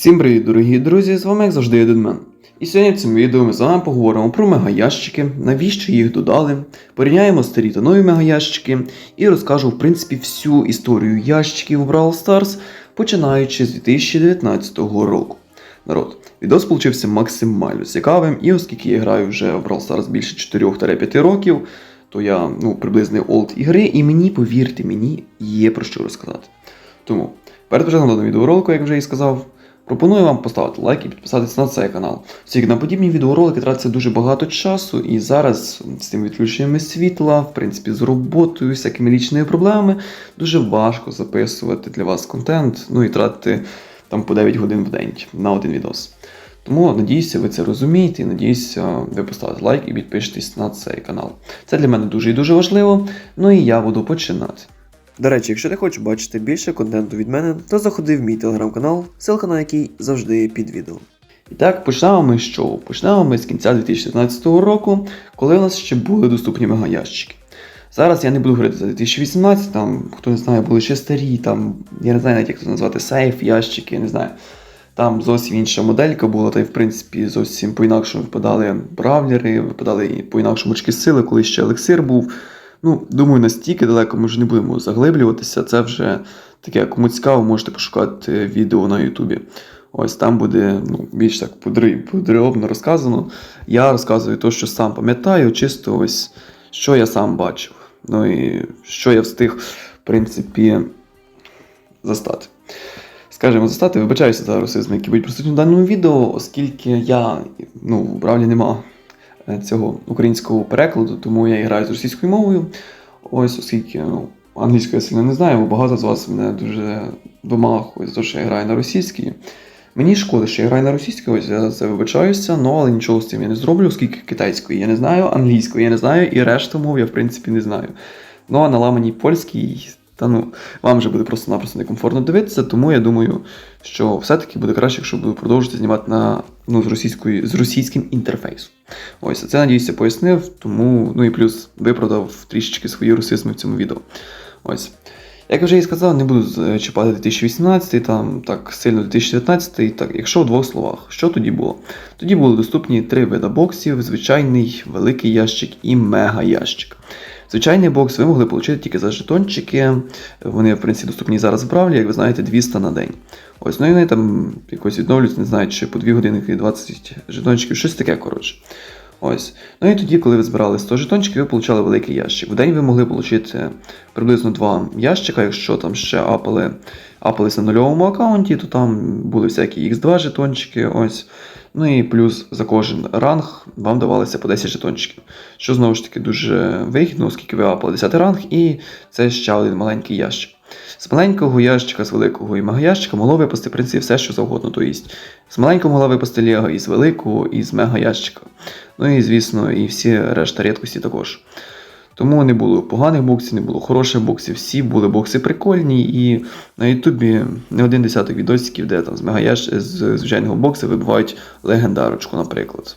Всім привіт, дорогі друзі! З вами як завжди Еденмен. І сьогодні в цьому відео ми з вами поговоримо про мегаящики, навіщо їх додали, порівняємо старі та нові мегаящики і розкажу в принципі всю історію ящиків в Brawl Stars, починаючи з 2019 року. Народ, відос получився максимально цікавим, і оскільки я граю вже в Brawl Stars більше 4-5 років, то я ну, приблизний олд ігри, і мені, повірте мені, є про що розказати. Тому перед початком даного відеоролику, як вже і сказав, пропоную вам поставити лайк і підписатися на цей канал. Оскільки на подібні відеоролики тратиться дуже багато часу, і зараз з тим відключеннями світла, в принципі, з роботою, всякими лічними проблемами, дуже важко записувати для вас контент, ну і тратити там по 9 годин в день на один відос. Тому надіюся, ви це розумієте і надіюся, ви поставите лайк і підпишетесь на цей канал. Це для мене дуже і дуже важливо. Ну і я буду починати. До речі, якщо ти хочеш бачити більше контенту від мене, то заходи в мій телеграм-канал, ссылка на який завжди під відео. І так, почнемо ми з чого? Почнемо ми з кінця 2019 року, коли у нас ще були доступні мегаящики. Зараз я не буду говорити за 2018, там, хто не знає, були ще старі, там, я не знаю навіть, як це назвати, сейф, ящики, я не знаю. Там зовсім інша моделька була, та й в принципі зовсім по-інакшому випадали бравлери, випадали по-інакшому очки сили, коли ще елексир був. Ну, думаю, настільки далеко ми вже не будемо заглиблюватися. Це вже таке, кому цікаво, можете пошукати відео на Ютубі. Ось там буде ну, більш так подробно розказано. Я розказую те, що сам пам'ятаю, чисто ось що я сам бачив. Ну і що я встиг, в принципі, застати. Скажімо, застати, вибачаюся за расизм, які будуть присутні в даному відео, оскільки я, ну, в Бравлі нема цього українського перекладу, тому я і граю з російською мовою. Ось, оскільки ну, англійською я сильно не знаю, бо багато з вас мене дуже вимахує за те, що я граю на російській. Мені шкода, що я граю на російській, ось я це вибачаюся, ну але нічого з цим я не зроблю, оскільки китайської я не знаю, англійської я не знаю, і решту мов я в принципі не знаю. Ну а на ламаній польській, та ну, вам вже буде просто-напросто некомфортно дивитися, тому я думаю, що все-таки буде краще, якщо буду продовжувати знімати на, ну, з, російською, з російським інтерфейсом. Ось, це, надіюся, пояснив, тому, ну і плюс виправдав трішечки свої русизми в цьому відео. Ось. Як вже і сказав, не буду з- чіпати 2018, там так сильно 2019, так, якщо в двох словах, що тоді було? Тоді були доступні три вида боксів: звичайний, великий ящик і мега ящик. Звичайний бокс ви могли отримати тільки за жетончики. Вони, в принципі, доступні зараз в Бравлі, як ви знаєте, 200 на день. Ось, ну і вони там якось відновлюються, не знаю, чи по 2 години і 20 жетончиків, щось таке, коротше. Ось. Ну і тоді, коли ви збирали 100 жетончиків, ви получали великий ящик. В день ви могли отримати приблизно 2 ящика, якщо там ще апали, апались на нульовому аккаунті, то там були всякі X2 жетончики. Ось. Ну і плюс за кожен ранг вам давалося по 10 жетончиків. Що знову ж таки дуже вигідно, оскільки ви апали 10 ранг, і це ще один маленький ящик. З маленького ящика, з великого і мегаящика могло випасти в принципі все, що завгодно. Тобто, з маленького могла випасти Лего, і з великого, і з мегаящика. Ну і звісно, і всі решта рідкості також. Тому не було поганих боксів, не було хороших боксів, всі були бокси прикольні, і на Ютубі не один десяток відосиків, де там з мегаяш з звичайного боксу вибивають легендарочку, наприклад.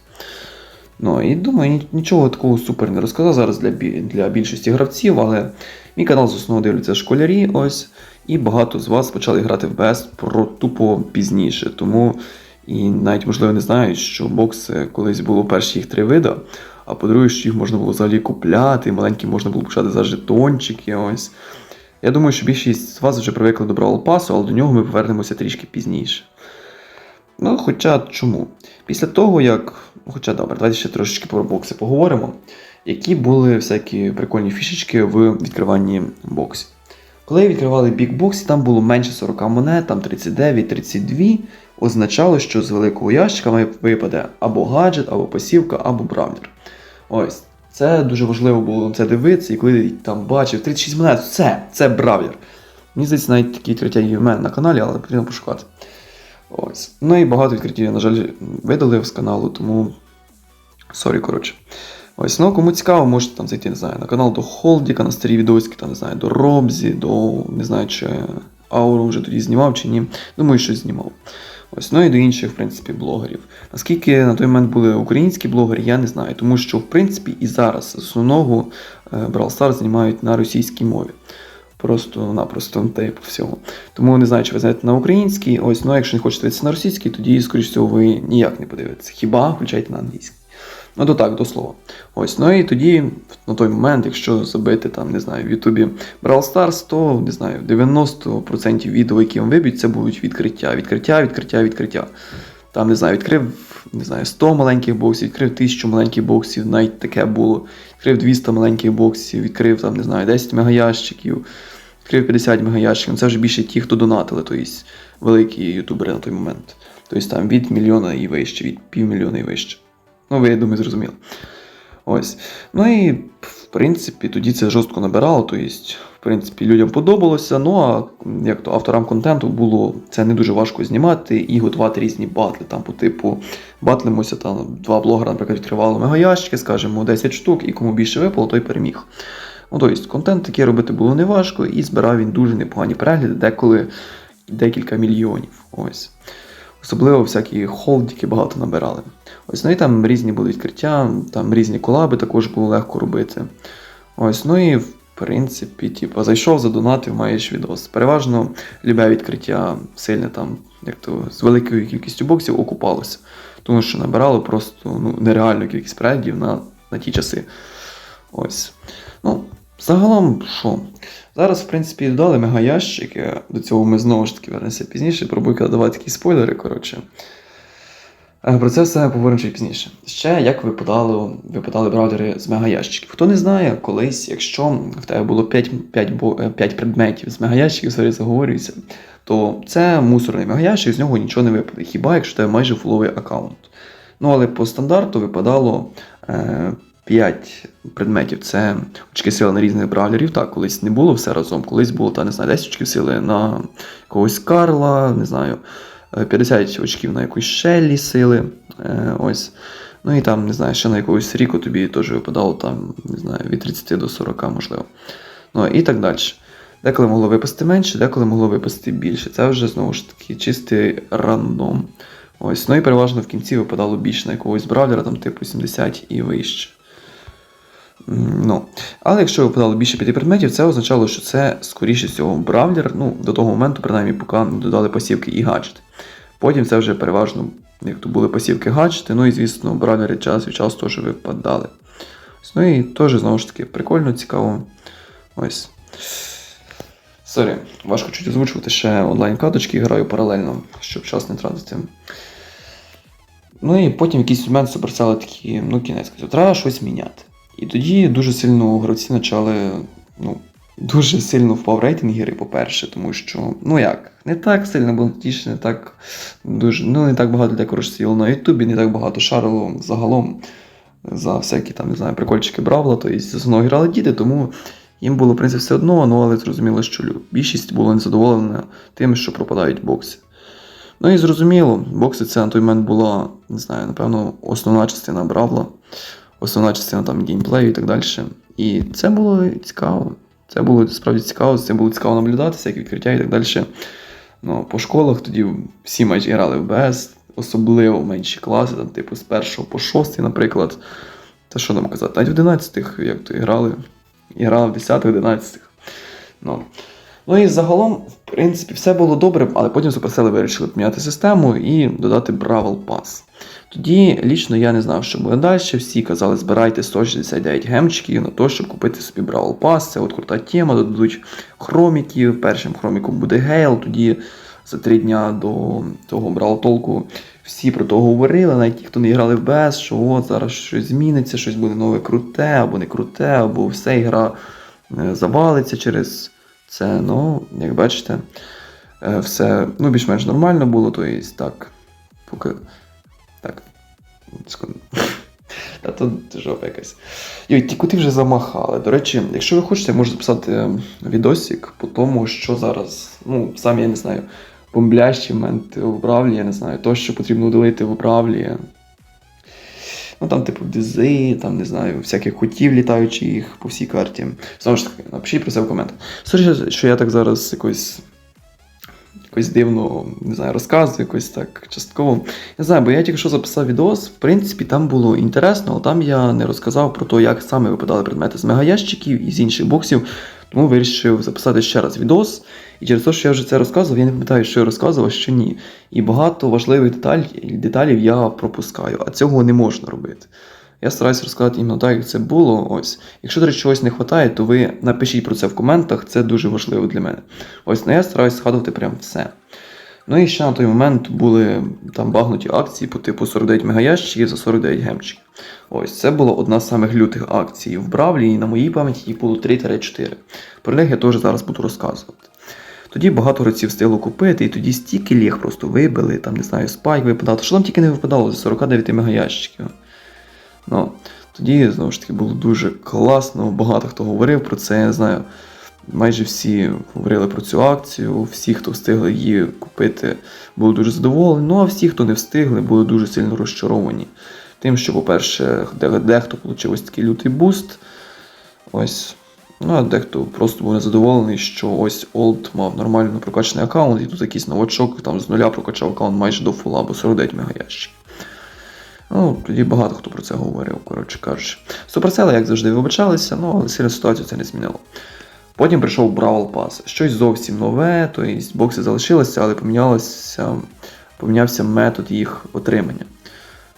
Ну і думаю, нічого такого супер не розказав зараз для, для більшості гравців, але мій канал з основного дивляться школярі, ось, і багато з вас почали грати в БС про тупо пізніше. Тому і навіть можливо не знають, що бокси колись було перші їх три вида, а по-друге, що їх можна було взагалі купляти, маленькі можна було почати за жетончики. Ось. Я думаю, що більшість з вас вже привикли до Brawl Pass, але до нього ми повернемося трішки пізніше. Ну, хоча чому? Після того, як. Хоча добре, давайте ще трошечки про бокси поговоримо. Які були всякі прикольні фішечки в відкриванні боксів. Коли відкривали бікбоксі, там було менше 40 монет, там 39, 32, означало, що з великого ящика випаде або гаджет, або посівка, або бравлер. Ось. Це дуже важливо було це дивитися, і коли там бачив 36 монет, все, це бравлер. Мені здається, навіть такі відкриття є в мене на каналі, але потрібно пошукати. Ось. Ну і багато відкриттів, на жаль, видалив з каналу, тому. Сорі, коротше. Ось, ну кому цікаво, можете там зайти, не знаю, на канал до Холдіка, на старі відосики, там, не знаю, до Робзі, до не знаю, чи Ауру вже тоді знімав чи ні. Думаю, що знімав. Ось, ну і до інших, в принципі, блогерів. Наскільки на той момент були українські блогери, я не знаю, тому що, в принципі, і зараз основного е, Brawl Stars знімають на російській мові. Просто-напросто типу всього. Тому не знаю, чи ви знаєте на український. Ось, ну якщо не хочете дивитися на російський, тоді, скоріш всього, ви ніяк не подивитеся. Хіба включайте на англійський. Ну, то так, до слова. Ось, ну і тоді, на той момент, якщо забити там, не знаю, в Ютубі Brawl Stars, то не знаю, 90% відео, які вам виб'ють, це будуть відкриття. Відкриття, відкриття, відкриття. Там, не знаю, відкрив не знаю, 100 маленьких боксів, відкрив 1000 маленьких боксів, навіть таке було. Відкрив 200 маленьких боксів, відкрив там, не знаю, 10 мегаящиків, відкрив 50 мегаящиків. Це вже більше ті, хто донатили, тобто великі ютубери на той момент. Тобто там від мільйона і вище, від півмільйона і вище. Ну, ви, я думаю, зрозуміли. Ось. Ну і, в принципі, тоді це жорстко набирало. Тобто, в принципі, людям подобалося. Ну а як то авторам контенту було це не дуже важко знімати і готувати різні батли. Там, по типу, батлимося, там два блогера, наприклад, відкривали мегаящики, скажімо, 10 штук, і кому більше випало, той переміг. Ну, тобто, контент такий робити було неважко, і збирав він дуже непогані перегляди, деколи декілька мільйонів. Ось. Особливо всякі холдики багато набирали. Ось, ну і там різні були відкриття, там різні колаби також було легко робити. Ось, ну і в принципі, типу, зайшов, задонатив, маєш відос. Переважно любе відкриття сильне там, як то з великою кількістю боксів окупалося. Тому що набирало просто ну, нереальну кількість переглядів на, на ті часи. Ось. Ну, загалом, що? Зараз, в принципі, додали мегаящики. До цього ми знову ж таки вернемося пізніше. Пробую давати такі спойлери, коротше. Е, Про це все поговоримо чуть пізніше. Ще як випадали, випадали браузери з мегаящиків. Хто не знає, колись, якщо в тебе було 5, 5, 5 предметів з мегаящиків, сорі, заговорююся, то це мусорний мегаящик, з нього нічого не випаде. Хіба якщо тебе майже фуловий аккаунт. Ну, але по стандарту випадало е, 5 предметів. Це очки сили на різних бравлерів. Так, колись не було все разом, колись було, та не знаю, 10 очків сили на когось Карла, не знаю. 50 очків на якусь Шеллі сили. Е, ось. Ну і там, не знаю, ще на якогось ріку тобі теж випадало там, не знаю, від 30 до 40, можливо. Ну і так далі. Деколи могло випасти менше, деколи могло випасти більше. Це вже знову ж таки чистий рандом. Ось. Ну і переважно в кінці випадало більше на якогось бравлера, там типу 70 і вище. Ну, Але якщо випадало більше п'яти предметів, це означало, що це, скоріше всього, бравлер. Ну, до того моменту, принаймні, поки не додали посівки і гаджети. Потім це вже переважно, як то були посівки гаджети, ну і, звісно, бравлери час від часу теж випадали. Ну і теж, знову ж таки, прикольно, цікаво. Ось. Сорі, важко чуть озвучувати ще онлайн-каточки, граю паралельно, щоб час не тратити. Ну і потім якийсь момент суперсели такі, ну кінець, треба щось міняти. І тоді дуже сильно гравці почали, ну, дуже сильно впав рейтинг гри, по-перше, тому що, ну як, не так сильно було тіше, не так дуже, ну не так багато людей користувало на Ютубі, не так багато шарило загалом за всякі там, не знаю, прикольчики бравла, то з основного грали діти, тому їм було, в принципі, все одно, ну але зрозуміло, що більшість була незадоволена тим, що пропадають бокси. Ну і зрозуміло, бокси це на той момент була, не знаю, напевно, основна частина бравла основна частина там геймплею і так далі. І це було цікаво. Це було справді цікаво, це було цікаво наблюдати, всякі відкриття і так далі. Ну, По школах тоді всі майже грали в БС, особливо менші класи, там, типу з першого по шостий, наприклад. Та що нам казати? Навіть в 11-х, як то і грали. І грали в 10-х, 11-х. Ну. ну і загалом, в принципі, все було добре, але потім суперсели вирішили поміняти систему і додати Бравл Pass. Тоді лічно я не знав, що буде далі. Всі казали, збирайте 169 гемчиків на те, щоб купити собі Бравл Пас. Це от крута тема, додадуть хроміків. Першим хроміком буде Гейл. Тоді за три дня до того Бравл Толку всі про то говорили, навіть ті, хто не грали в БС, що от зараз щось зміниться, щось буде нове круте, або не круте, або все гра е, завалиться через це. Ну, як бачите, е, все ну, більш-менш нормально було, то є так. Поки так. Та тут жопа якась. Йой, ті кути вже замахали. До речі, якщо ви хочете, можу записати відосик по тому, що зараз, ну, сам я не знаю, бомблящі моменти в управлі, я не знаю, то, що потрібно удалити в управлі. Ну там, типу, дизи, там, не знаю, всяких кутів літаючих по всій карті. Знову ж таки, напишіть про це в коментах. Сорі, що я так зараз якось якось дивно не знаю, розказую, якось так частково. Не знаю, бо я тільки що записав відос, в принципі, там було інтересно, але там я не розказав про те, як саме випадали предмети з мегаящиків і з інших боксів. Тому вирішив записати ще раз відос. І через те, що я вже це розказував, я не пам'ятаю, що я розказував, що ні. І багато важливих деталь, деталів я пропускаю, а цього не можна робити. Я стараюся розказати іменно так, як це було. Ось. Якщо, до речі, чогось не вистачає, то ви напишіть про це в коментах, це дуже важливо для мене. Ось, ну я стараюся згадувати прям все. Ну і ще на той момент були там багнуті акції по типу 49 мегаящиків за 49 гемчиків. Ось це була одна з самих лютих акцій в Бравлі, і на моїй пам'яті їх було 3-4. Про них я теж зараз буду розказувати. Тоді багато гравців встигло купити, і тоді стільки ліг просто вибили, там, не знаю, спайк випадав. То що там тільки не випадало за 49 мегаящиків. Ну, тоді, знову ж таки, було дуже класно, багато хто говорив про це, я не знаю. Майже всі говорили про цю акцію, всі, хто встигли її купити, були дуже задоволені. Ну а всі, хто не встигли, були дуже сильно розчаровані. Тим, що, по-перше, дехто отримав ось такий лютий буст. Ось. Ну, а дехто просто був незадоволений, що ось Олд мав нормально прокачаний аккаунт, і тут якийсь новачок там з нуля прокачав аккаунт майже до фула або 49 мегаящиків. Ну, тоді багато хто про це говорив, коротше кажучи. Суперсели, як завжди, вибачалися, ну, але сильно ситуацію це не змінило. Потім прийшов Бравл Пас. Щось зовсім нове, тобто бокси залишилися, але помінявся метод їх отримання.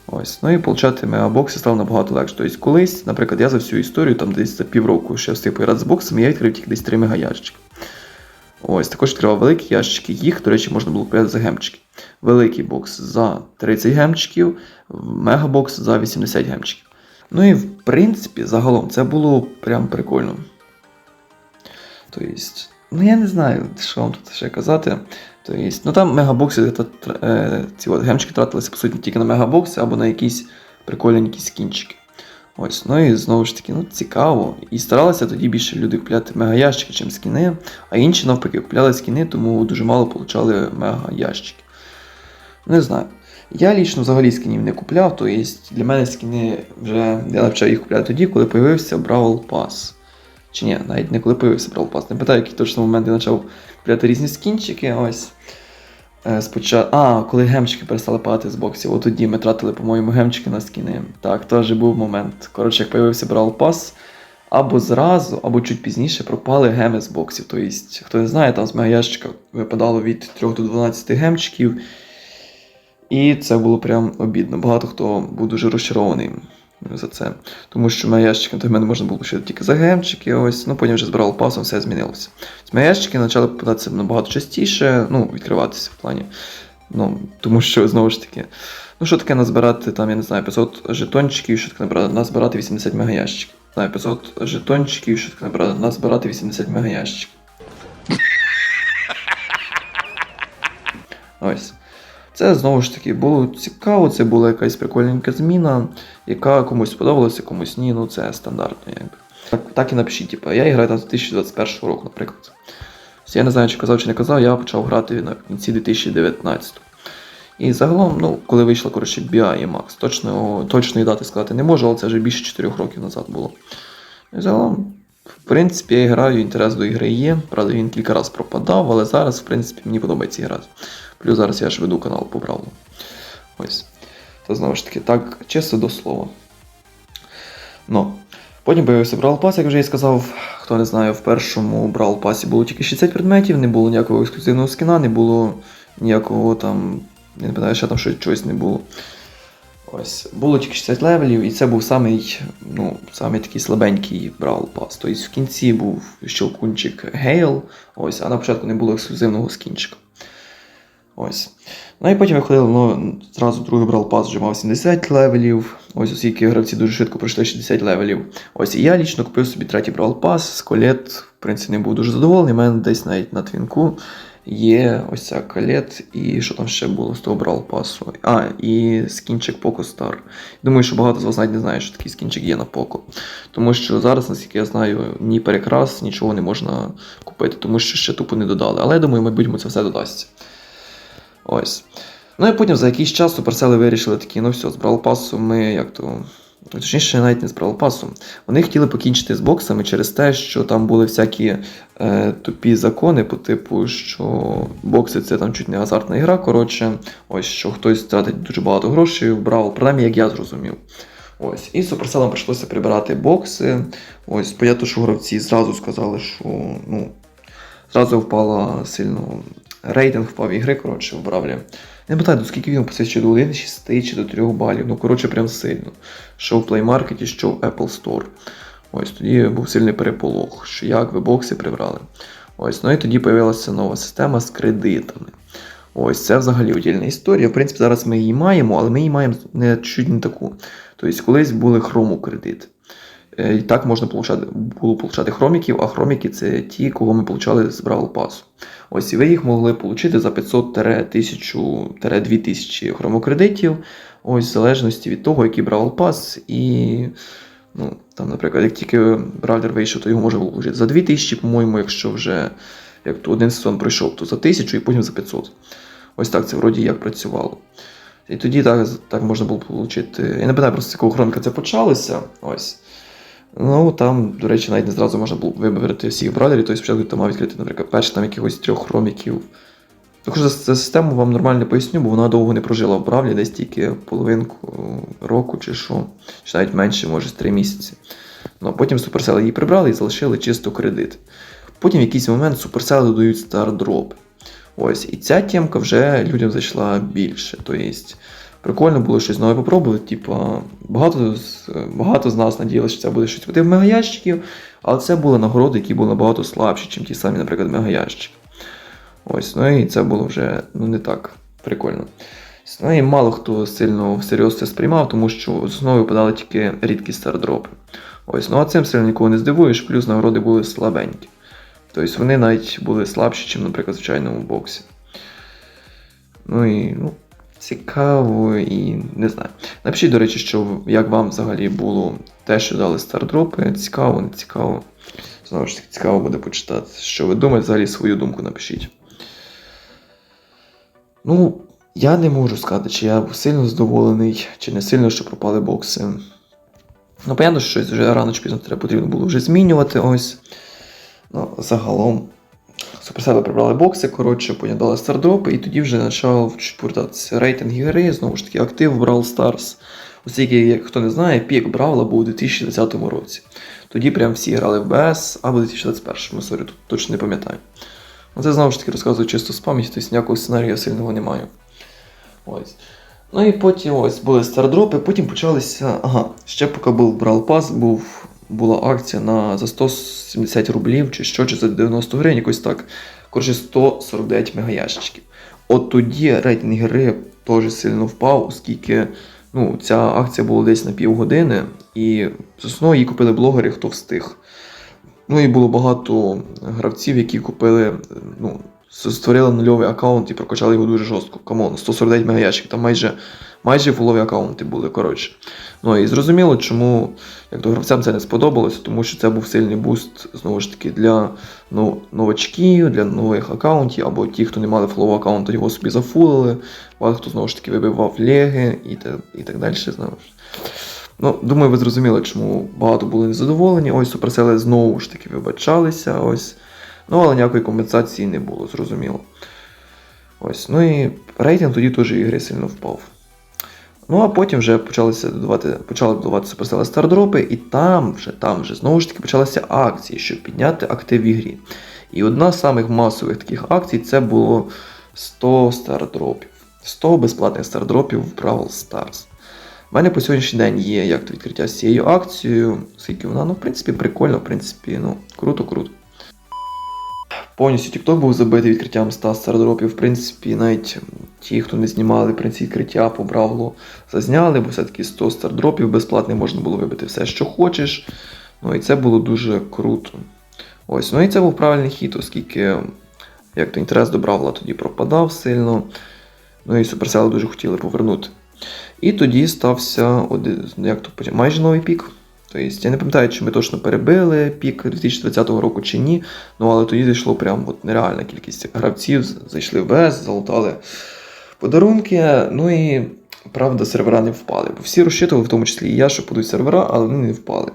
Ось. Ну і получати мегабокси стало набагато легше. Тобто колись, наприклад, я за всю історію, там десь за півроку, я встиг пограти з боксами, я відкрив тільки десь 3 мегаящики. Ось, також відкривав великі ящики, їх, до речі, можна було купляти за гемчики. Великий бокс за 30 гемчиків, мегабокс за 80 гемчиків. Ну і в принципі, загалом це було прям прикольно. Тобто, ну я не знаю, що вам тут ще казати. Тобто, ну там мегабокси, е, ці от гемчики тратилися по суті тільки на мегабокси або на якісь прикольненькі скінчики. Ось, ну і знову ж таки, ну цікаво. І старалися тоді більше люди купляти мегаящики, чим скіни, а інші навпаки купляли скіни, тому дуже мало получали мегаящики. Не знаю. Я лічно взагалі скінів не купляв, то є для мене скіни вже я почав їх купляти тоді, коли появився Brawl Pass. Чи ні, навіть не коли появився Brawl Pass. Не питаю, який точно момент я почав купляти різні скінчики. Ось. Е, Спочатку. А, коли гемчики перестали падати з боксів, от тоді ми тратили, по-моєму, гемчики на скіни. Так, теж був момент. Коротше, як появився Brawl Pass, або зразу, або чуть пізніше пропали геми з боксів. Тобто, хто не знає, там з мегаящика випадало від 3 до 12 гемчиків. І це було прям обідно. Багато хто був дуже розчарований за це. Тому що маящики до мене можна було лишити тільки за гемчики, ось, ну потім вже збирав пасом, все змінилося. З маящики почали попадатися набагато частіше, ну, відкриватися в плані. Ну, тому що, знову ж таки, ну що таке назбирати, там, я не знаю, 500 жетончиків, що таке назбирати 80 мегаящиків. Знаю, 500 жетончиків, що таке назбирати 80 мегаящиків. Ось. Це знову ж таки було цікаво, це була якась прикольненька зміна, яка комусь сподобалася, комусь ні, ну це стандартно, якби. Так, так і напишіть, типу, я граю там з 2021 року, наприклад. Я не знаю, чи казав, чи не казав, я почав грати на кінці 2019. І загалом, ну, коли вийшла, коротше, BI і Max, точно, точної дати сказати не можу, але це вже більше 4 років назад було. І загалом, в принципі, я граю, інтерес до ігри є. Правда, він кілька разів пропадав, але зараз, в принципі, мені подобається грати. Плюс зараз я ж веду канал по Бравлу. Ось. То знову ж таки, так, чисто до слова. Ну. Потім появився Brawl Pass, як вже я сказав. Хто не знає, в першому Brawl Pass було тільки 60 предметів, не було ніякого ексклюзивного скіна, не було ніякого там. Я не пам'ятаю, ще там щось чогось не було. Ось, було тільки 60 левелів, і це був самий, ну, самий такий слабенький Brawl Pass. Тобто в кінці був щелкунчик Гейл, ось, а на початку не було ексклюзивного скінчика. Ось. Ну і потім виходило, ну, зразу другий брал пас вже мав 70 левелів. Ось оскільки гравці дуже швидко пройшли 60 левелів. Ось і я лічно купив собі третій брал пас, колет, в принципі, не був дуже задоволений. У мене десь навіть на твінку є ось ця колет, і що там ще було з того брал пасу. А, і скінчик Poco Star. Думаю, що багато з вас навіть не знає, що такий скінчик є на Poco. Тому що зараз, наскільки я знаю, ні перекрас, нічого не можна купити, тому що ще тупо не додали. Але я думаю, майбутньому це все додасться. Ось. Ну і потім за якийсь час суперсели вирішили такі, ну все, з Pass ми як то. Точніше, навіть не з Pass. Вони хотіли покінчити з боксами через те, що там були всякі е, тупі закони, по типу, що бокси це там чуть не азартна ігра. Коротше, ось що хтось тратить дуже багато грошей в Brawl, принаймні, як я зрозумів. Ось. І Суперселам прийшлося прибирати бокси. Ось, понятно, що гравці зразу сказали, що ну, зразу впала сильно. Рейтинг впав ігри, коротше, в Бравлі. Не питаю, до скільки він опустився, чи до 1, 6 чи до 3 балів. Ну, коротше, прям сильно. Що в Play Market, що в Apple Store. Ось тоді був сильний переполох, що як ви бокси прибрали. Ось, ну і тоді з'явилася нова система з кредитами. Ось це взагалі удільна історія. В принципі, зараз ми її маємо, але ми її маємо не чуть не таку. Тобто, колись були хрому кредит. Е, І так можна получати, було получати хроміків, а хроміки це ті, кого ми получали з Бравл Пасу. Ось і ви їх могли отримати за 500-1000-2000 хромокредитів, ось в залежності від того, який Бравл Пас. І, ну, там, наприклад, як тільки Бравлер вийшов, то його можна було получити за 2000, по-моєму, якщо вже як то один сезон пройшов, то за 1000 і потім за 500. Ось так це вроді як працювало. І тоді так, так можна було отримати. Я не пам'ятаю просто з якого хроника це почалося. Ось. Ну, там, до речі, навіть не зразу можна було вибрати всіх браузерів, тобто спочатку ти мав відкрити, наприклад, перші там якихось трьох хроміків. Також за, систему вам нормально поясню, бо вона довго не прожила в Бравлі, десь тільки половинку року чи що, чи навіть менше, може, з 3 місяці. Ну, а потім Supercell її прибрали і залишили чисто кредит. Потім в якийсь момент Supercell додають стардропи. Ось, і ця темка вже людям зайшла більше. Тобто, прикольно було щось нове попробувати. Типа, багато, багато з нас надіялися, що це буде щось типу мегаящиків, але це були нагороди, які були набагато слабші, ніж ті самі, наприклад, мегаящики. Ось, ну і це було вже ну, не так прикольно. Ну і мало хто сильно всерйоз це сприймав, тому що з основи випадали тільки рідкі стардропи. Ось, ну а цим сильно нікого не здивуєш, плюс нагороди були слабенькі. Тобто вони навіть були слабші, ніж, наприклад, в звичайному боксі. Ну і ну, цікаво і не знаю. Напишіть, до речі, що як вам взагалі було те, що дали стардропи. Цікаво, не цікаво. Знову ж таки, цікаво буде почитати, що ви думаєте, взагалі свою думку напишіть. Ну, я не можу сказати, чи я сильно задоволений, чи не сильно, що пропали бокси. Ну, понятно, що щось вже рано чи пізно треба потрібно було вже змінювати ось. Ну, загалом. Суперсели прибрали бокси, коротше, потім дали стардропи, і тоді вже почав повертатися рейтинг ігри, знову ж таки, актив Brawl Stars. Оскільки, як хто не знає, пік Бравла був у 2020 році. Тоді прям всі грали в БС, або у 2021, сорі, тут точно не пам'ятаю. Ну, це знову ж таки розказую чисто з пам'яті, тобто ніякого сценарію сильного не маю. Ось. Ну і потім ось були стардропи, потім почалися. Ага, ще поки був Brawl Pass, був, була акція на за 170 рублів чи що, чи за 90 гривень, якось так. Коротше, 149 мегаящиків. От тоді рейтинг гри теж сильно впав, оскільки ну, ця акція була десь на півгодини, і з її купили блогери, хто встиг. Ну і було багато гравців, які купили, ну, створили нульовий аккаунт і прокачали його дуже жорстко. Камон, 149 мегаящик, там майже, майже фулові аккаунти були, коротше. Ну і зрозуміло, чому як то гравцям це не сподобалося, тому що це був сильний буст, знову ж таки, для ну, новачків, для нових аккаунтів, або ті, хто не мали фулового аккаунту, його собі зафулили, багато хто знову ж таки вибивав леги і, так- і так далі. Знову ж. Ну, думаю, ви зрозуміли, чому багато були незадоволені. Ось суперсели знову ж таки вибачалися. Ось. Ну, але ніякої компенсації не було, зрозуміло. Ось. Ну і рейтинг тоді теж ігри сильно впав. Ну, а потім вже почалися додавати, почали додавати суперсели стардропи, і там вже, там вже знову ж таки почалися акції, щоб підняти актив в ігрі. І одна з самих масових таких акцій це було 100 стардропів. 100 безплатних стардропів в Brawl Stars. У мене по сьогоднішній день є як то відкриття з цією акцією, оскільки вона, ну, в принципі, прикольна, в принципі, ну, круто-круто. Повністю TikTok був забитий відкриттям 100 стардропів. В принципі, навіть ті, хто не знімали в принципі, відкриття по Бравлу, зазняли, бо все-таки 100 стардропів безплатних можна було вибити все, що хочеш. Ну і це було дуже круто. Ось, ну і це був правильний хід, оскільки як то інтерес до Бравла тоді пропадав сильно. Ну і Supercell дуже хотіли повернути. І тоді стався один, як то потім, майже новий пік. Тобто, я не пам'ятаю, чи ми точно перебили пік 2020 року чи ні. Ну але тоді зайшло прям от нереальна кількість гравців, зайшли в БС, залутали подарунки. Ну і правда, сервера не впали. Бо всі розчитували, в тому числі і я, що будуть сервера, але вони не впали.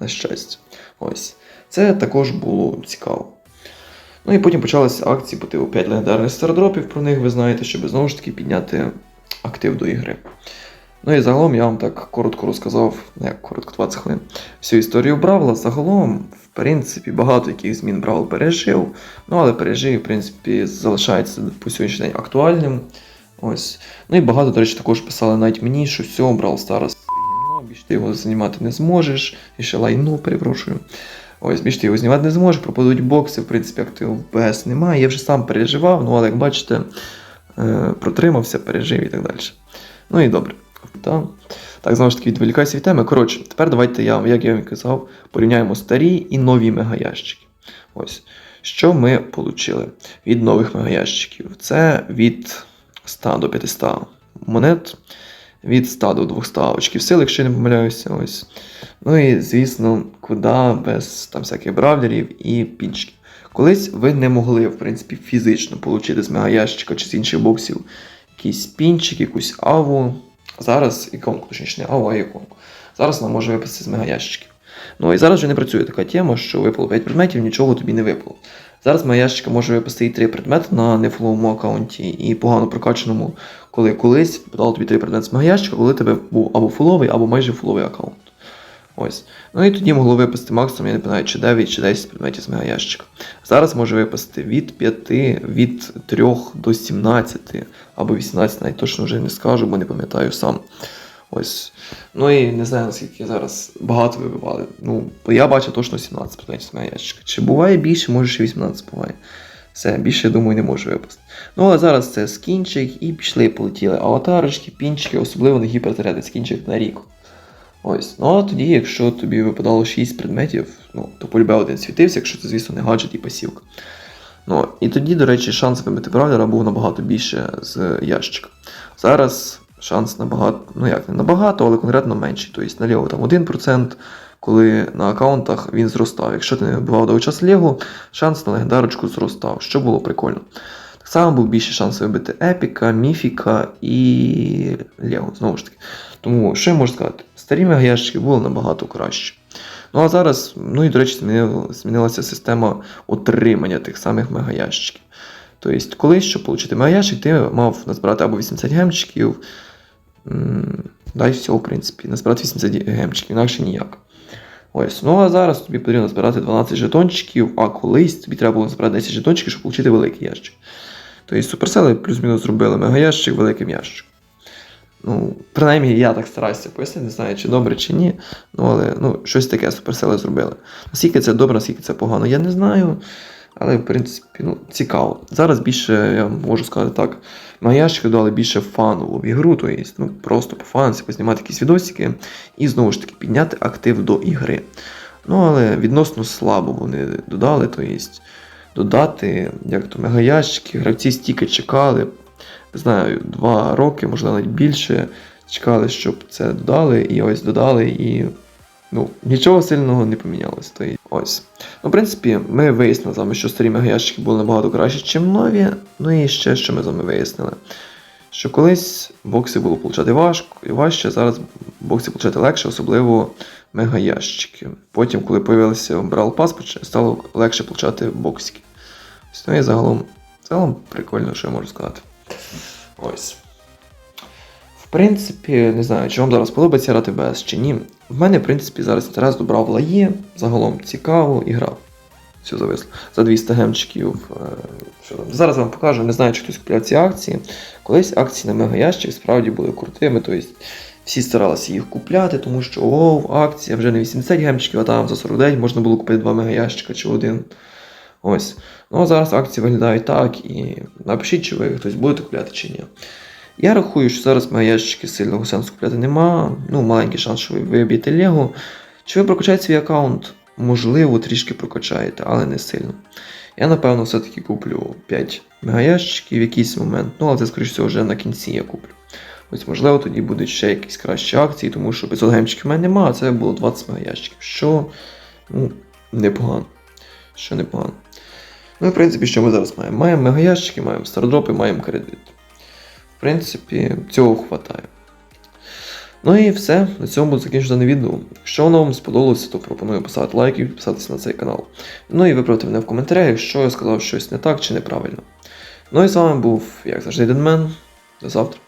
На щастя. Ось. Це також було цікаво. Ну і потім почалися акції по типу 5 легендарних стардропів. Про них ви знаєте, щоб знову ж таки підняти актив до ігри. Ну і загалом я вам так коротко розказав, ну, як коротко 20 хвилин, всю історію Бравла. Загалом, в принципі, багато яких змін Бравл пережив. Ну, але пережив, в принципі, залишається по сьогоднішній день актуальним. Ось. Ну і багато, до речі, також писали навіть мені, що все, Бравл Старс гімно, більше ти його знімати не зможеш. І ще лайно, перепрошую. Ось, більше ти його знімати не зможеш, пропадуть бокси, в принципі, активу в БС немає. Я вже сам переживав, ну але як бачите, е, протримався, пережив і так далі. Ну і добре. Так, так знову ж таки відволікаюся від теми. Коротше, тепер давайте я, як я вам казав, порівняємо старі і нові мегаящики. Ось. Що ми отримали від нових мегаящиків? Це від 100 до 500 монет, від 100 до 200 очків сили, якщо я не помиляюся. Ось. Ну і, звісно, куди без там всяких бравлерів і пінчиків. Колись ви не могли, в принципі, фізично отримати з мегаящика чи з інших боксів якийсь пінчик, якусь аву. Зараз іконку, точніше, не аву, іконку. Зараз вона може випасти з мегаящиків. Ну і зараз вже не працює така тема, що випало 5 предметів, нічого тобі не випало. Зараз ящика може випасти і 3 предмети на нефоловому аккаунті і погано прокачаному, коли колись подало тобі 3 предмети з ящика, коли тебе був або фуловий, або майже фуловий аккаунт. Ось. Ну і тоді могло випасти максимум, я не пам'ятаю, чи 9, чи 10 предметів з мегаящика. Зараз може випасти від 5, від 3 до 17, або 18, навіть точно вже не скажу, бо не пам'ятаю сам. Ось. Ну і не знаю, наскільки зараз багато вибивали. Ну, я бачив точно 17 предметів з мегаящика. Чи буває більше, може ще 18 буває. Все, більше, я думаю, не може випасти. Ну, але зараз це скінчик і пішли, полетіли аватарочки, пінчики, особливо на гіпертаряди, скінчик на рік. Ось. Ну а тоді, якщо тобі випадало 6 предметів, ну, то полюбе один світився, якщо це, звісно, не гаджет і пасівка. Ну, і тоді, до речі, шанс вибити бравлера був набагато більше з ящика. Зараз шанс набагато, ну як не набагато, але конкретно менший. Тобто на Лего там 1%, коли на аккаунтах він зростав. Якщо ти не вибивав довгий час Лего, шанс на легендарочку зростав, що було прикольно. Само був більший шанс вибити Епіка, Міфіка і Лего, знову ж таки. Тому, що я можу сказати? Старі мегаящики були набагато краще. Ну а зараз, ну і до речі, змінилася система отримання тих самих мегаящиків. Тобто, колись, щоб отримати мегаящик, ти мав назбирати або 80 гемчиків, м, да й все, в принципі, назбирати 80 гемчиків, інакше ніяк. Ось, ну а зараз тобі потрібно збирати 12 жетончиків, а колись тобі треба було збирати 10 жетончиків, щоб отримати великий ящик. Тобто суперсели плюс-мінус зробили мегаящик великим ящиком. Ну, принаймні, я так стараюся пояснити, не знаю, чи добре, чи ні. Ну, але ну, щось таке суперсели зробили. Наскільки це добре, наскільки це погано, я не знаю. Але, в принципі, ну, цікаво. Зараз більше, я можу сказати так, маящики дали більше фану в ігру, тобто, ну, просто по фанці, познімати якісь відосики і знову ж таки підняти актив до ігри. Ну, але відносно слабо вони додали, тобто, додати, як то мегаящики, гравці стільки чекали, не знаю, два роки, можливо, навіть більше. Чекали, щоб це додали, і ось додали, і ну, нічого сильного не помінялося. То й ось. Ну, в принципі, ми вияснили з вами, що старі мегаящики були набагато кращі, ніж нові. Ну і ще що ми з вами вияснили. Що колись бокси було получати важко і важче, зараз бокси получати легше, особливо мегаящики. Потім, коли з'явився Brawl Pass, стало легше получати боксики. Ось, Ну і загалом, загалом прикольно, що я можу сказати. Ось. В принципі, не знаю, чи вам зараз подобається грати БС чи ні. В мене, в принципі, зараз інтерес до Бравла є. Загалом цікаво і грав. Все зависло. За 200 гемчиків. е, Що там? Зараз вам покажу, не знаю, чи хтось купляв ці акції. Колись акції на мегаящик справді були крутими, тобто всі старалися їх купляти, тому що о, акція вже не 80 гемчиків, а там за 49 можна було купити два мегаящика чи один. Ось. Ну а зараз акції виглядають так, і напишіть, чи ви хтось будете купляти чи ні. Я рахую, що зараз мегаящики сильного сенсу купляти нема. Ну, маленький шанс, що ви виб'єте Лего. Чи ви прокачаєте свій аккаунт? Можливо, трішки прокачаєте, але не сильно. Я, напевно, все-таки куплю 5 мегаящиків в якийсь момент, ну, але це, скоріш всього, вже на кінці я куплю. Ось, можливо, тоді будуть ще якісь кращі акції, тому що 500 гемчиків в мене немає, а це було 20 мегаящиків, що ну, непогано. Що непогано. Ну, і в принципі, що ми зараз маємо? Маємо мегаящики, маємо стардропи, маємо кредит. В принципі, цього вистачає. Ну і все, на цьому буде закінчено дане відео. Якщо воно вам сподобалося, то пропоную поставити лайк і підписатися на цей канал. Ну і виправте мене в коментарях, якщо я сказав щось не так чи неправильно. Ну і з вами був, як завжди, Денмен. До завтра.